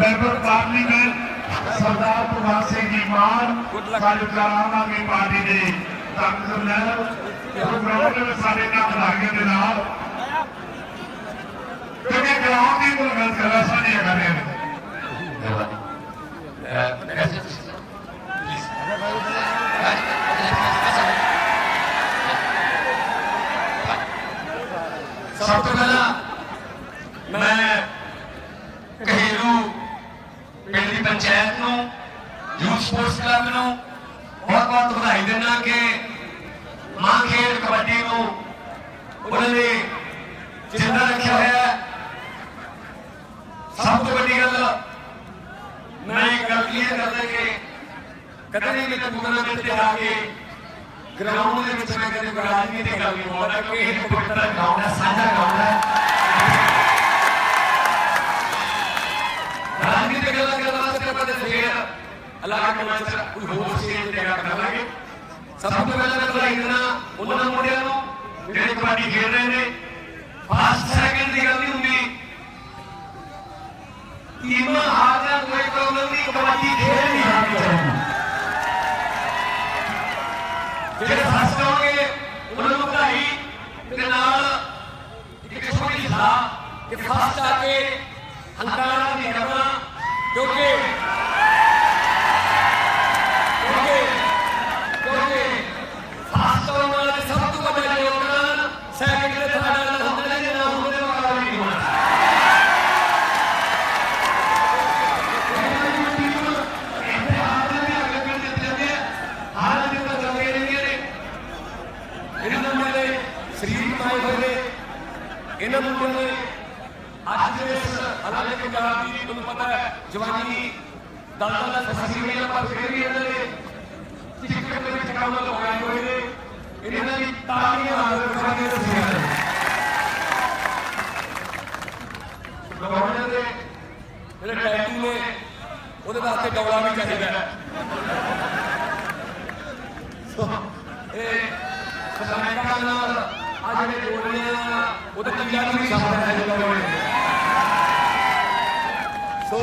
Member parliament Sardar Prabhat Singh ji Mann ਸਾਡੇ ਕਰਾਵਾਂਗੇ party ਦੇ ਡਾਕਟਰ ਮਹਿਲ ਪ੍ਰੋਗਰਾਮ ਸਾਡੇ ਨਾਲ ਵਧਾਈਆਂ ਦੇ ਨਾਲ। ਕਿਉਂਕਿ ਗਰਾਊਂਡ ਦੀ ਗੱਲ ਕਰਾ ਸਾਡੀਆਂ ਕਰ ਰਹੇ ਨੇ ਸਭ ਤੋਂ ਪਹਿਲਾਂ ਮੈਂ ਕਹੇਰੂ ਪਿੰਡ ਦੀ ਪੰਚਾਇਤ ਨੂੰ, ਯੂਥ ਸਪੋਰਟਸ ਕਲੱਬ ਨੂੰ ਬਹੁਤ ਬਹੁਤ ਵਧਾਈ ਦਿੰਦਾ ਕਿ ਮਾਂ ਖੇਡ ਕਬੱਡੀ ਨੂੰ ਉਹਨਾਂ ਨੇ ਜਿੰਦਾ ਰੱਖਿਆ ਹੋਇਆ ਸਭ ਤੋਂ ਵੱਡੀ ਗੱਲ ਮੈਂ ਇੱਕ ਗੱਲ ਕਲੀਅਰ ਕਰਦਾ ਕਿ ਕਦੇ ਨਹੀਂ ਟੂਰਨਾਮੈਂਟ ਤੇ ਜਾ ਕੇ ਗਰਾਊਂਡ ਦੇ ਵਿੱਚ ਮੈਂ ਕਦੇ ਰਾਜਨੀਤੀ ਤੇ ਗੱਲ ਨਹੀਂ ਹੋਣਾ ਕਿ ਇਹ ਪਵਿੱਤਰ ਗਰਾਊਂਡ ਹੈ, ਸਾਂਝਾ ਗਰਾਊਂਡ ਹੈ। ਅਲੱਗ ਮੰਚ ਕੋਈ ਹੋਰ ਸਟੇਜ ਤੇ ਗੱਲ ਕਰਾਂਗੇ ਸਭ ਤੋਂ ਪਹਿਲਾਂ ਮੈਂ ਵਧਾਈ ਦਿੰਦਾ ਉਹਨਾਂ ਮੁੰਡਿਆਂ ਨੂੰ ਜਿਹੜੇ ਕਬੱਡੀ ਖੇਡ ਰਹੇ ਨੇ ਫਾਸਟ ਸੈਕਿੰਡ ਦੀ ਗੱਲ ਨਹੀਂ ਹੁੰਦੀ ਟੀਮਾਂ ਹਾਰ ਜਾਣ ਕੋਈ ਪ੍ਰੋਬਲਮ ਨਹੀਂ ਜਵਾਨੀ ਦਲ ਦਲ ਫਸੀ ਹੋਈ ਹੈ ਪਰ ਫਿਰ ਵੀ ਇਹਨਾਂ ਨੇ ਚਿੱਕੜ ਦੇ ਵਿੱਚ ਕੰਮ ਲਗਾਏ ਹੋਏ ਨੇ ਇਹਨਾਂ ਦੀ ਤਾਲੀਆਂ ਹਾਜ਼ਰ ਕਰਾਂਗੇ ਤਸਵੀਰਾਂ ਗਵਰਨਰ ਦੇ ਜਿਹੜੇ ਟੈਟੂ ਨੇ, ਉਹਦੇ ਵਾਸਤੇ ਡੌਲਾ ਵੀ ਚਾਹੀਦਾ ਇਹ ਸਮਾਇਕਾ ਨਾਲ ਆ ਜਿਹੜੇ ਬੋਲਦੇ ਆ ਉਹਦੇ ਪੰਜਾਬੀ ਵੀ ਸ਼ਬਦ ਹੈ। ਜਿਹੜਾ ਸੋ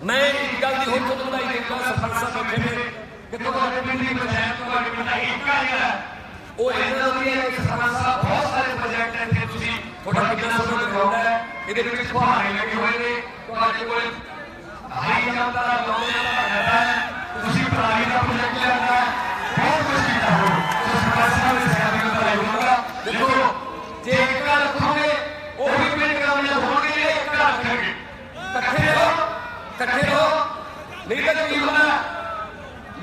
ਮੈਂ ਇੱਕ ਗੱਲ ਦੀ ਹੋਰ ਤੁਹਾਨੂੰ ਵਧਾਈ ਦਿੰਦਾ ਸਰਪੰਚ ਸਾਹਿਬ ਬੈਠੇ ਨੇ। ਕਿ ਤੁਹਾਡੇ ਪਿੰਡ ਦੀ ਪੰਚਾਇਤ ਤੁਹਾਡੇ ਪਿੰਡ ਦਾ ਉਹ ਇਹਨਾਂ ਦਾ ਵੀ ਹੈ ਸਰਪੰਚ ਸਾਹਿਬ ਬਹੁਤ ਸਾਰੇ ਪ੍ਰੋਜੈਕਟ ਹੈ ਇੱਥੇ ਤੁਸੀਂ ਤੁਹਾਡਾ ਕਿੰਨਾ ਸੋਹਣਾ ਗਰਾਊਂਡ ਹੈ। ਇਹਦੇ ਵਿੱਚ ਫੁਹਾਰੇ ਲੱਗੇ ਹੋਏ ਨੇ। ਤੁਹਾਡੇ ਕੋਲ ਹਾਈ ਜੰਪ ਦਾ ਦਾ ਘਟਾ ਹੈ ਤੁਸੀਂ ਪੜਾਈ ਦਾ ਪ੍ਰੋਜੈਕਟ ਲਿਆਂਦਾ ਹੈ ਬਹੁਤ ਕੁਝ ਕੀਤਾ ਹੋ ਸੋ ਸਰਪੰਚ ਸਾਹਿਬ ਦੇ ਸਿਆਣੇ ਨੂੰ ਵਧਾਈ ਹੋਊਗਾ ਦੇਖੋ ਜੇ ਇੱਕ ਗੱਲ ਰੱਖੋਗੇ ਉਹ ਵੀ ਪਿੰਡ ਕਾਮਯਾਬ ਹੋਣਗੇ ਜੇ ਇੱਕ ਗੱਲ ਰੱਖਣਗੇ ਇਕੱਠੇ ਰਹੋ ਇਕੱਠੇ ਰਹੋ ਨਹੀਂ ਤਾਂ ਕੀ ਹੋਣਾ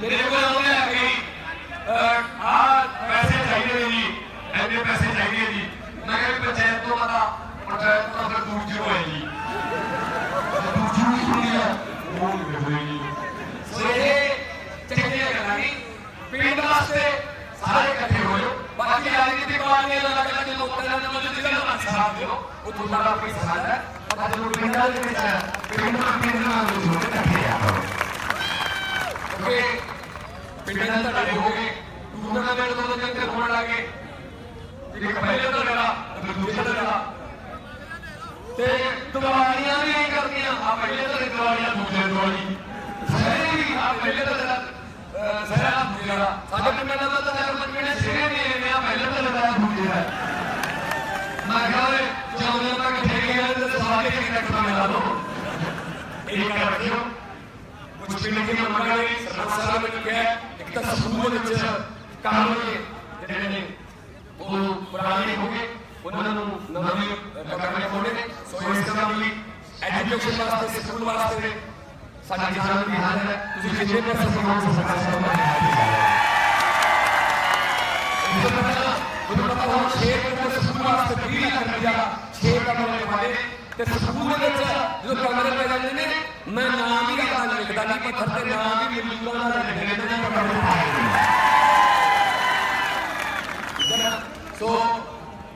ਮੇਰੇ ਕੋਲ ਆਉਂਦੇ ਆ ਕਈ ਆ ਪੈਸੇ ਚਾਹੀਦੇ ਨੇ ਜੀ ਐਨੇ ਪੈਸੇ ਚਾਹੀਦੇ ਨੇ ਜੀ ਮੈਂ ਕਿਹਾ ਵੀ ਪੰਚਾਇਤ ਤੋਂ ਪਤਾ ਪੰਚਾਇਤ ਤੋਂ ਫਿਰ ਦੂਜੀ ਹੋਏ ਜੀ ਦੂਜੀ ਵੀ ਸੁਣੀ ਆ ਉਹ ਨਹੀਂ ਹੋਈ ਜੀ ਸੋ ਇਹ ਚੰਗੀਆਂ ਗੱਲਾਂ ਨਹੀਂ ਪਿੰਡ ਵਾਸਤੇ ਸਾਰੇ ਇਕੱਠੇ ਹੋ ਜਾਓ। ਬਾਕੀ ਰਾਜਨੀਤਿਕ ਪਾਰਟੀਆਂ ਦਾ ਅਲੱਗ ਅਲੱਗ ਲੋਕਾਂ ਦਾ ਨਾਮ ਜਿਹੜਾ ਨਾ ਸਾਥ ਦਿਓ। ਉਹ ਤੁਹਾਡਾ ਆਪਣੀ ਸਮਾਜ ਹੈ। ਪਰ ਜਦੋਂ ਪਿੰਡਾਂ ਦੇ ਵਿੱਚ ਪਿੰਡ ਨਾਲ ਪਿੰਡ ਨਾਲ ਜੁੜ ਕੇ ਇਕੱਠੇ ਆ। ਕਿਉਂਕਿ ਪਿੰਡਾਂ ਦਾ ਤੁਹਾਡੇ ਹੋ ਗਏ ਟੂਰਨਾਮੈਂਟ ਦੋ ਦਿਨ ਤੇ ਹੋਣ ਲੱਗੇ ਇੱਕ ਪਹਿਲੇ ਦਾ ਲੜਾ ਤੇ ਦੂਜੇ ਦਾ ਲੜਾ। ਤੇ ਦੀਵਾਲੀਆਂ ਵੀ ਇਹ ਕਰਦੀਆਂ ਆ ਪਹਿਲੇ ਦਾ ਦੀਵਾਲੀਆਂ, ਦੂਜੇ ਦੀਵਾਲੀ। ਸਾਰੇ ਵੀ ਆ ਪਹਿਲੇ ਦਾ ਲੜਾ। ਸਾਰਾ ਜਿਹੜਾ ਸਾਡੇ ਪਿੰਡਾਂ ਦਾ ਤਾਂ ਨਰਮਨ ਪਿੰਡ ਸਿਰੇ ਨਹੀਂ ਐਵੇਂ ਆ, ਪਹਿਲੇ ਦਾ ਲੜਾ ਦੂਜੇ ਦਾ ਮੈਂ ਕਿਹਾ, ਓਏ ਜਦੋਂ ਤੱਕ ਇਕੱਠੇ ਗਏ ਤੇ ਸਾਰੇ ਇੱਕ ਤੱਕ ਤਾਂ ਮਿਲਾ ਦੋ। ਇਹ ਕਰ ਰੱਖਿਓ ਕੁਝ ਪਿੰਡ ਦੀ ਮੰਗਾਂਗੇ ਸਰਪੰਚ ਸਾਹਿਬ ਨੇ ਕਿਹਾ, ਇੱਕ ਤਾਂ ਸਕੂਲ ਦੇ ਵਿੱਚ ਕੰਮ ਜਿਹੜੇ ਨੇ, ਉਹ ਪੁਰਾਣੇ ਹੋ ਗਏ। ਉਹਨਾਂ ਨੂੰ ਨਵੇਂ ਕਰਨੇ ਹੋਣੇ ਨੇ। ਸੋ ਇਸ ਤਰ੍ਹਾਂ ਵੀ ਐਜੂਕੇਸ਼ਨ ਵਾਸਤੇ, ਸਕੂਲ ਵਾਸਤੇ ਸਾਡੀ ਜਾਨ ਦੀ ਹਾਲ ਹੈ। ਤੁਸੀਂ ਜਿੰਨੇ ਪੈਸੇ ਕਮਾਉ ਸਰਕਾਰ ਸਾਹਿਬ ਦਾ ਤੇ ਸਕੂਲ ਦੇ ਵਿੱਚ ਜਦੋਂ ਕਮਰੇ ਪੈ ਜਾਂਦੇ ਨੇ, ਮੈਂ ਨਾਮ ਵੀ ਆਪਣਾ ਲਿਖਦਾ ਨਹੀਂ ਪੱਥਰ ਤੇ ਨਾਮ ਵੀ ਮਿਲੂਗਾ ਦਾ ਲਿਖਦੇ। ਨਾ ਸੋ,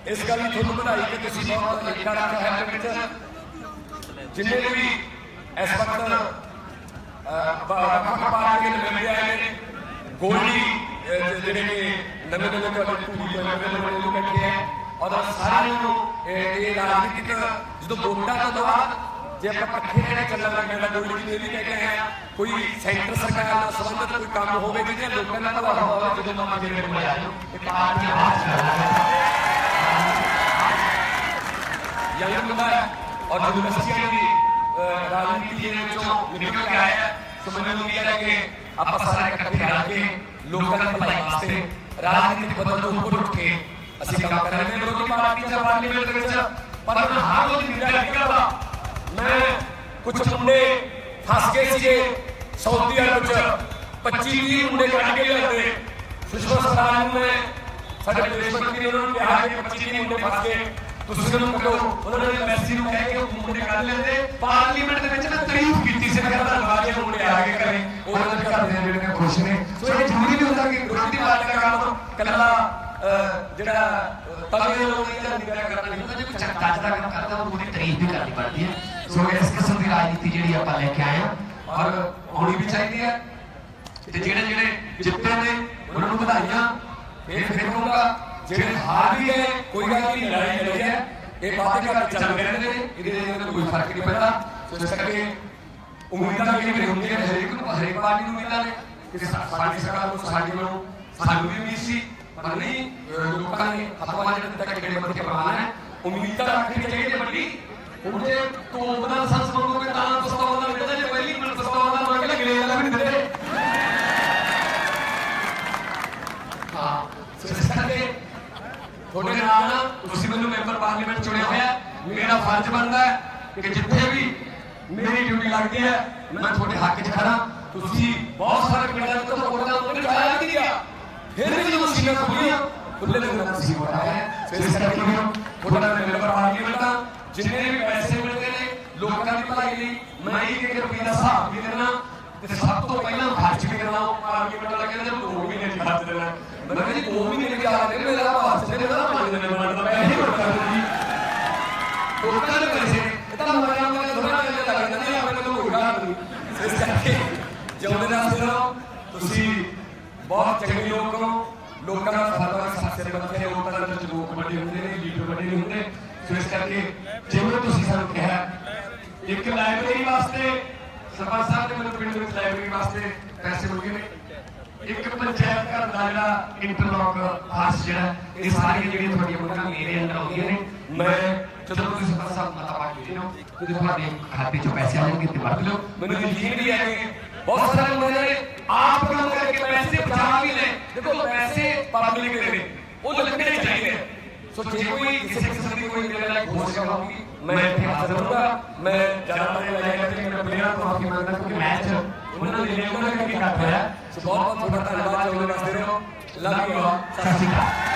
ਇਸ ਗੱਲ ਦੀ ਤੁਹਾਨੂੰ ਵਧਾਈ ਕਿ ਤੁਸੀਂ ਬਹੁਤ ਏਕਾ ਰੱਖਿਆ ਹੈ ਪਿੰਡ ਜਿੰਨੇ ਵੀ ਇਸ ਵਕਤ ਵੱਖ ਦੇ ਨੁਮਾਇੰਦੇ ਆਏ ਨੇ ਗੋਲੀ ਜਿਹੜੇ ਨੇ ਨਵੇਂ ਨਵੇਂ ਤੁਹਾਡੇ ਪੂਰੀ ਤੋਂ ਨਵੇਂ ਨਵੇਂ ਲੋਕ ਬੈਠੇ ਆ ਔਰ ਸਾਰਿਆਂ ਨੂੰ, ਇਹ ਰਾਜਨੀਤਿਕ ਜਦੋਂ ਵੋਟਾਂ ਤੋਂ ਬਾਅਦ ਜੇ ਆਪਾਂ ਇਕੱਠੇ ਰਹਿਣਾ ਚੱਲਣ ਲੱਗ ਜਾਂਦਾ ਕੋਈ ਲੇਕਿਨ ਇਹ ਵੀ ਕਹਿ ਕੇ ਆਏ ਕੋਈ ਸੈਂਟਰ ਸਰਕਾਰ ਨਾਲ ਸੰਬੰਧਿਤ ਕੋਈ ਕੰਮ ਹੋਵੇ ਜਿਹਦੇ ਲੋਕਾਂ ਦਾ ਭਲਾ ਹੋਵੇ ਜਦੋਂ ਮਾਮਾ ਜੀ ਕੋਲ ਆ ਇਹ ਪਾਰਟੀ ਆਸ ਯੰਗ ਬੰਦਾ ਔਰ ਯੂਨੀਵਰਸਿਟੀਆਂ ਦੀ ਰਾਜਨੀਤੀ ਦੇ ਵਿੱਚੋਂ ਨਿਕਲ ਕੇ ਆਇਆ ਸੋ ਮੈਨੂੰ ਉਮੀਦ ਹੈ ਕਿ ਆਪਾਂ ਸਾਰੇ ਇਕੱਠੇ ਰਲ ਕੇ ਲੋਕਾਂ ਦੀ ਭਲਾਈ ਵਾਸਤੇ ਰਾਜਨੀਤਿਕ ਬਦਲ ਤੋਂ ਉੱਪਰ ਉੱਠ ਕੇ ਅਸੀਂ ਕੰਮ ਕਰਾਂਗੇ ਵਿਰੋਧੀ ਪਾਰਟੀ ਜਾਂ ਪਾਰਲੀਮੈਂਟ ਦੇ ਵਿੱਚ ਪਰ ਮੈਂ ਹਰ ਰੋਜ਼ ਨਿੰਦਾ ਨਹੀਂ ਕਰਦਾ। ਮੈਂ ਕੁਝ ਮੁੰਡੇ ਫਸ ਗਏ ਸੀਗੇ ਸਾਊਦੀ ਅਰਬ ਚ 25 30 ਮੁੰਡੇ ਕੱਢ ਕੇ ਲਿਆਂਦੇ। ਸੁਸ਼ਮਾ ਸਵਰਾਜ ਨੂੰ ਮੈਂ ਸਾਡੇ ਵਿਦੇਸ਼ ਮੰਤਰੀ ਨੇ ਉਹਨਾਂ ਨੂੰ ਕਿਹਾ ਕਿ 25 30 ਮੁੰਡੇ ਫਸ ਗਏ। ਤੁਸੀਂ ਉਹਨਾਂ ਨੂੰ ਕੱਢੋ ਉਹਨਾਂ ਨੇ ਮੈਸੀ ਨੂੰ ਕਹਿ ਕੇ ਉਹ ਮੁੰਡੇ ਕੱਢ ਲੈਂਦੇ। ਪਾਰਲੀਮੈਂਟ ਦੇ ਵਿੱਚ ਨਾ ਤਾਰੀਫ ਕੀਤੀ ਸੀ ਮੈਂ ਕਹਿੰਦਾ ਲਵਾਜੇ ਮੁੰਡੇ ਆ ਕੇ ਕਰੇ ਉਹਨਾਂ ਦੇ ਘਰ ਦੇ ਜਿਹੜੇ ਨੇ ਖੁਸ਼ ਨੇ। ਸੋ ਇਹ ਜ਼ਰੂਰੀ ਨਹੀਂ ਹੁੰਦਾ ਕਿ ਵਿਰੋਧੀ ਪਾਰਟੀ ਦਾ ਕੰਮ ਕੱਲਾ ਅਹ, ਜਿਹੜਾ ਤਵੇ ਲੋਕ ਜਾਂ ਨਿਗਰਾ ਕਰਨਾ ਨਹੀਂ ਜੇ ਕੋਈ ਚੱਜ ਦਾ ਕੰਮ ਕਰਦਾ ਉਹ ਉਹਦੀ ਤਾਰੀਫ ਵੀ ਕਰਨੀ ਪੜਦੀ ਹੈ। ਸੋ ਇਸ ਕਿਸਮ ਦੀ ਰਾਜਨੀਤੀ ਜਿਹੜੀ ਆਪਾਂ ਲੈ ਕੇ ਆਏ ਹਾਂ, ਔਰ ਹੋਣੀ ਵੀ ਚਾਹੀਦੀ ਹੈ। ਤੇ ਜਿਹੜੇ ਜਿਹੜੇ ਜਿੱਤੇ ਨੇ, ਉਹਨਾਂ ਨੂੰ ਵਧਾਈਆਂ। ਇਹ ਫਿਰ ਕਹੂੰਗਾ, ਜਿਹੜੇ ਹਾਰ ਵੀ ਗਏ, ਕੋਈ ਗੱਲ ਨਹੀਂ, ਲੜਾਈ ਲੜੀ ਹੈ। ਇਹ ਬਾਤੇ ਘਰ ਚੱਲ ਰਹੇ ਨੇ, ਇਹਦੇ ਨਾਲ ਕੋਈ ਫ਼ਰਕ ਨਹੀਂ ਪੈਂਦਾ। ਸੋ ਇਸ ਕਰਕੇ ਉਮੀਦਾਂ ਕਿਹੜੀ ਮੇਰੀ ਹੁੰਦੀਆਂ ਹਰੇਕ ਨੂੰ, ਹਰੇਕ ਪਾਰਟੀ ਨੂੰ ਉਮੀਦਾਂ ਨੇ। ਕਿ ਸਾਡੀ ਸਰਕਾਰ ਨੂੰ, ਸਾਡੀ ਨੂੰ ਸਾਨੂੰ ਵੀ ਉਮੀਦ ਸੀ। ਪਰ ਲੋਕਾਂ ਨੇ ਹੱਥਾਂ ਜਿਹੜੇ ਦਿੱਤਾ ਕਿਹੜੇ ਬੰਦੇ ਕੇ ਪ੍ਰਮਾਣ ਹੈ ਉਮੀਦਾਂ ਰੱਖਣੀ ਚਾਹੀਦੀ ਵੱਡੀ ਹੁਣ ਜੇ ਤੋਪ ਦਾ ਸੰਸ ਮੰਗੋਗੇ ਤਾਂ ਪਸਤੌਲ ਦਾ ਮਿਲਦਾ ਜੇ ਪਹਿਲੀ ਮਿੰਟ ਪਸਤੌਲ ਦਾ ਮੰਗ ਲੈ ਗਲੇ ਵੀ ਦਿੰਦੇ ਹਾਂ ਸੋ ਇਸ ਤੁਹਾਡੇ ਨਾਲ ਤੁਸੀਂ ਮੈਨੂੰ ਮੈਂਬਰ ਪਾਰਲੀਮੈਂਟ ਚੁਣਿਆ ਹੋਇਆ ਮੇਰਾ ਫਰਜ਼ ਬਣਦਾ ਹੈ ਕਿ ਜਿੱਥੇ ਵੀ ਮੇਰੀ ਡਿਊਟੀ ਲੱਗਦੀ ਹੈ ਮੈਂ ਤੁਹਾਡੇ ਹੱਕ 'ਚ ਖੜਾ ਤੁਸੀਂ ਬਹੁਤ ਸਾਰੇ ਪਿੰਡਾਂ ਤੋਂ ਵੋਟਾਂ ਉਹਨੇ ਪਾਇਆ ਨਹੀਂ ਗਿਆ ਫਿਰ ਵੀ ਜਦੋਂ ਮਸ਼ੀਨਾਂ ਖੁੱਲੀਆਂ ਖੁੱਲੇ ਦੇ ਨਾਲ ਤੁਸੀਂ ਵੋਟ ਆਇਆ ਹੈ। ਸੋ ਇਸ ਕਰਕੇ ਵੀਰੋ ਤੁਹਾਡਾ ਮੈਂ ਮੈਂਬਰ ਪਾਰਲੀਮੈਂਟ ਆ ਜਿੰਨੇ ਵੀ ਪੈਸੇ ਮਿਲਦੇ ਨੇ, ਲੋਕਾਂ ਦੀ ਭਲਾਈ ਲਈ ਮੈਂ ਇੱਕ ਇੱਕ ਰੁਪਏ ਦਾ ਹਿਸਾਬ ਵੀ ਦੇਣਾ ਤੇ ਸਭ ਤੋਂ ਪਹਿਲਾਂ ਖਰਚ ਵੀ ਕਰਨਾ, ਉਹ ਪਾਰਲੀਮੈਂਟ ਵਾਲਾ ਕਹਿੰਦੇ ਨੇ ਦੋ ਮਹੀਨੇ ਦੀ ਖਰਚ ਦੇਣਾ। ਮੈਂ ਕਿਹਾ ਜੀ, ਦੋ ਮਹੀਨੇ ਦੀ ਆ ਦੇ ਮੇਰਾ ਭਾਰਤ ਦੇ ਮੇਰਾ ਪੰਜ ਦਿਨ ਬਣਦਾ ਮੈਂ ਇਹੀ ਵੋਟ ਕਰ ਦੂੰਗੀ ਲੋਕਾਂ ਦੇ ਪੈਸੇ, ਇਹ ਤਾਂ ਮਰਿਆ ਮਰਿਆ ਥੋੜਾ ਜਿਹਾ ਲੱਗ ਜਾਂਦਾ ਨਹੀਂ ਆਪਣੇ ਮੈਨੂੰ ਕੋਈ ਗੱਲ ਨਹੀਂ। ਸੋ ਇਸ ਕਰਕੇ ਜਿਉਂਦੇ ਨਾਲ ਰਹੋ, ਤੁਸੀਂ ਬਹੁਤ ਚੰਗੇ ਲੋਕ ਹੋ ਲੋਕਾਂ ਦਾ ਫਰਵਾ ਸਾਥ ਦੇ ਬੰਦੇ ਲੋਕਾਂ ਦੇ ਵਿੱਚ ਲੋਕ ਵੱਡੇ ਹੁੰਦੇ ਨੇ ਲੀਡਰ ਵੱਡੇ ਨਹੀਂ ਹੁੰਦੇ ਸੋ ਇਸ ਕਰਕੇ ਜਿਵੇਂ ਤੁਸੀਂ ਸਾਨੂੰ ਕਿਹਾ ਇੱਕ ਲਾਇਬ੍ਰੇਰੀ ਵਾਸਤੇ ਸਰਪੰਚ ਸਾਹਿਬ ਨੇ ਮੈਨੂੰ ਪਿੰਡ ਵਿੱਚ ਲਾਇਬ੍ਰੇਰੀ ਵਾਸਤੇ ਪੈਸੇ ਮਿਲ ਗਏ ਨੇ ਇੱਕ ਪੰਚਾਇਤ ਘਰ ਦਾ ਜਿਹੜਾ ਇੰਟਰਲੌਕ ਹਾਸ ਜਿਹੜਾ ਇਹ ਸਾਰੀਆਂ ਜਿਹੜੀਆਂ ਤੁਹਾਡੀਆਂ ਮੰਗਾਂ ਮੇਰੇ ਅੰਦਰ ਆਉਂਦੀਆਂ ਨੇ ਮੈਂ ਜਦੋਂ ਤੁਸੀਂ ਸਰਪੰਚ ਸਾਹਿਬ ਮਤਾ ਪਾ ਕੇ ਦੇਣੋ ਤੇ ਤੁਹਾਡੇ ਖਾਤੇ ਚੋਂ ਪੈਸੇ ਆਉਣਗੇ ਤੇ ਵਰਤ ਲਓ ਮੈਨੂੰ ਯਕੀਨ ਵੀ ਹੈ ਕਿ ਬਹੁਤ ਸਾਰੇ ਲੋਕ ਨੇ ਆਪ ਕੰਮ ਕਰਕੇ ਪੈਸੇ ਬਚਾ ਵੀ ਲੈ ਦੇਖੋ, ਪੈਸੇ ਪਬਲਿਕ ਦੇ ਨੇ। ਉਹ ਲੱਗਣੇ ਚਾਹੀਦੇ ਆ। ਸੋ ਜੇ ਕੋਈ ਕਿਸੇ ਕਿਸਮ ਦੀ ਕੋਈ ਮੇਰੇ ਨਾਲ ਕੋਸ਼ਿਸ਼ ਹੋਊਗੀ ਮੈਂ ਇੱਥੇ ਹਾਜ਼ਰ ਹੋਊਗਾ। ਮੈਂ ਜ਼ਿਆਦਾਤਰ ਇਹ ਲੈ ਕੇ ਮੇਰਾ ਪਲੇਅਰ ਤੋਂ ਮਾਫੀ ਮੰਗਦਾ ਕਿਉਂਕਿ ਮੈਚ ਉਹਨਾਂ ਨੇ ਲਿਆ ਉਹਨਾਂ ਨੇ ਕੀ ਕਰ ਹੋਇਆ ਸੋ ਬਹੁਤ ਬਹੁਤ ਤੁਹਾਡਾ ਧੰਨਵਾਦ। ਜੋ ਮੇਰੇ ਵਾਸਤੇ ਰਹੋ। ਲਵ ਯੂ ਸਤਿ ਸ਼੍ਰੀ ਅਕਾਲ।